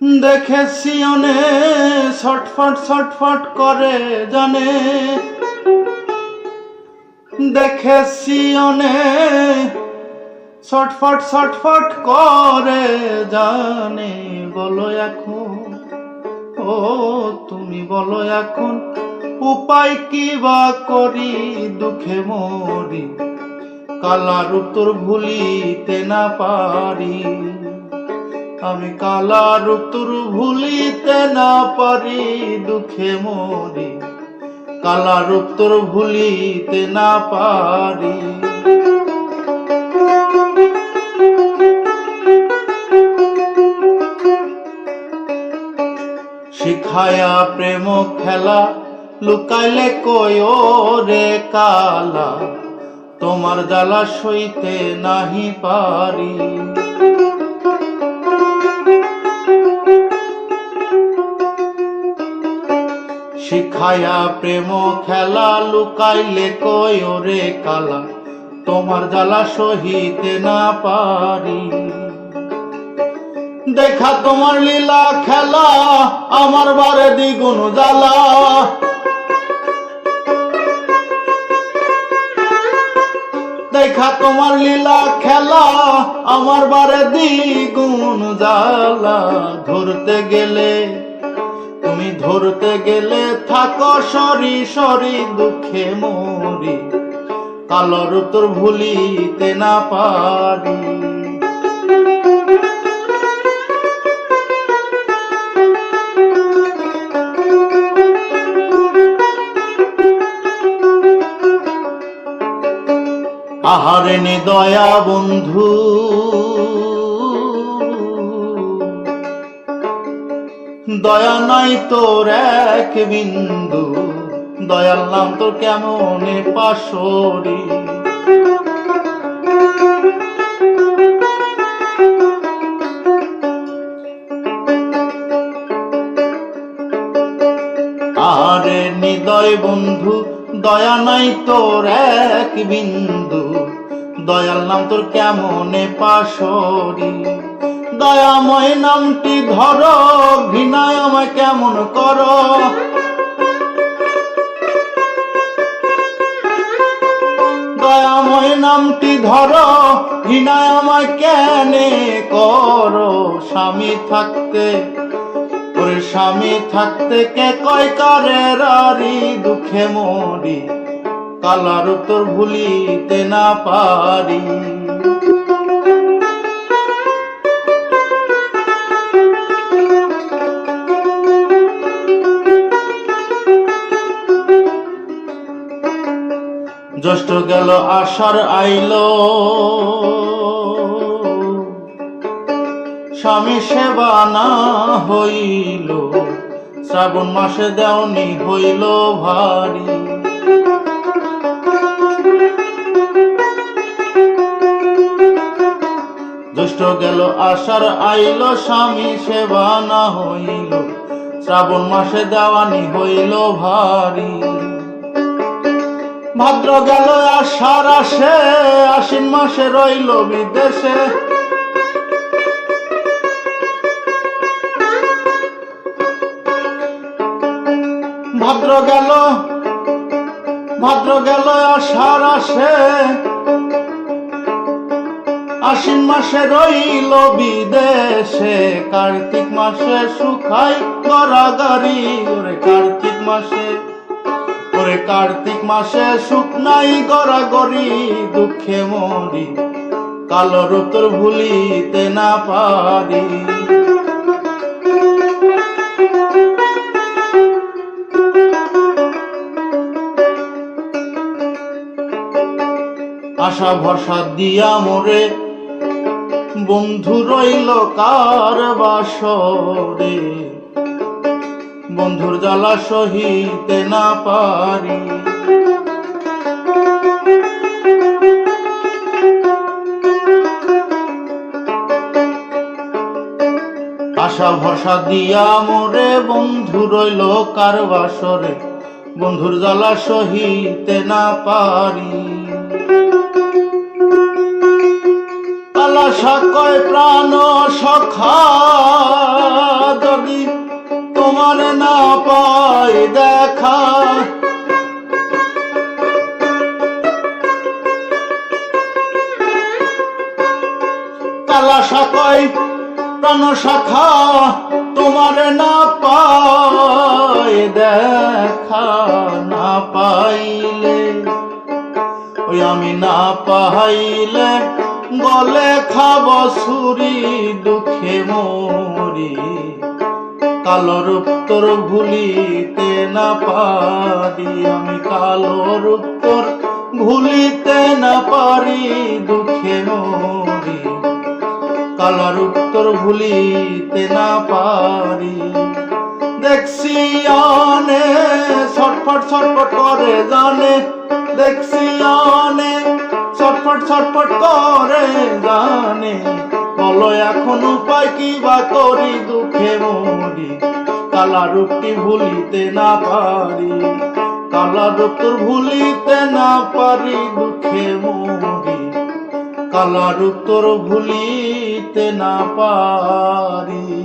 দেখেছি অনে ছটফট ছটফট করে জানে। দেখেছি অনে ছটফট ছটফট করে জানে। বলো এখন, ও তুমি বলো এখন, উপায় কি বা করি দুঃখে মরি, কালার উত্তর ভুলিতে না পারি। আমি কালার উত্তর ভুলিতে না পারি দুঃখে মরি। কালার উত্তর ভুলিতে না পারি। শিখায়া প্রেম খেলা লুকাইলে কয় রে কালা, তোমার জ্বালা সইতে নাহি পারি। শিখায়া প্রেম খেলা লুকাইলে কয় রে কালা, তোমার জ্বালা সহিতে না পারি। দেখা তোমার লীলা খেলা, আমার বারে দ্বিগুণ জ্বালা। দেখা তোমার লীলা খেলা, আমার বারে দ্বিগুণ জ্বালা। ধরতে গেলে ধরতে গেলে থাকো সরি সরি, দুঃখে মরি। কালোর তোর ভুলিতে না পারি। আহারে দয়া বন্ধু দয়া নাই তোর এক বিন্দু। দয়াল নাম তোর কেমনে পাশরি আরে নিদয় বন্ধু, দয়া নাই তোর এক বিন্দু। দয়াল নাম তোর কেমনে পাশরি দয়াময় নামটি ধর ঘৃণায় আমায় কেমন কর। দয়াময় নামটি ধর ঘৃণায় আমায় কেনে কর। স্বামী থাকতে, ওরে স্বামী থাকতে কে কয় কারে রারি দুঃখে মরি। কালার তোর ভুলিতে না পারি। জ্যৈষ্ঠ গেল আষাঢ় আইলো। স্বামী সেবা না হইল, শ্রাবণ মাসে দেওনি হইল ভারী। দুষ্ট গেল আষাঢ় আইল, স্বামী সেবা না হইল, শ্রাবণ মাসে দেওয়ানি হইল ভারী। ভাদ্র গেল আষাঢ় আসে, আশ্বিন মাসে রইল বিদেশে। ভাদ্র গেল ভাদ্র গেল আষাঢ় আসে। আশ্বিন মাসে রইল বিদেশে, কার্তিক মাসে সুখাই গড়াগড়ি ওরে কার্তিক মাসে ওরে কার্তিক মাসে সুখ নাই, গড়াগড়ি দুঃখে মরি, কালো ঋতুর ভুলিতে না পারি। আশা ভরসা দিয়া মোরে বন্ধু রইল কার বাসরে বন্ধুর জ্বালা সহিতে না পারি। আশা ভরসা দিয়া মোরে বন্ধু রইল কার বাসরে, বন্ধুর জ্বালা সহিতে না পারি। আলাসা কয় প্রাণ সখা দেখা। কালা শাখায় প্রাণ শাখা তোমার না পাই দেখা। না পাইলে, ওই আমি না পাইলে গলে খাব সুরি দুঃখে মরি। কালো রূপ তোর ভুলিতে না পারি, আমি কালো রূপ তোর ভুলিতে না পারি, দুঃখে মরি। কালার উত্তর ভুলিতে না পারি। দেখছি আনে ছটফট ছটফট করে জানে। দেখছি আনে ছটফট ছটফট করে জানে। বলো, এখন উপায় কি বা করি? দুঃখে মরি, কালা রূপটি ভুলিতে না পারি? কালা রূপ তোর ভুলিতে না পারি, দুঃখে মরি, কালা রূপ তোর ভুলিতে না পারি।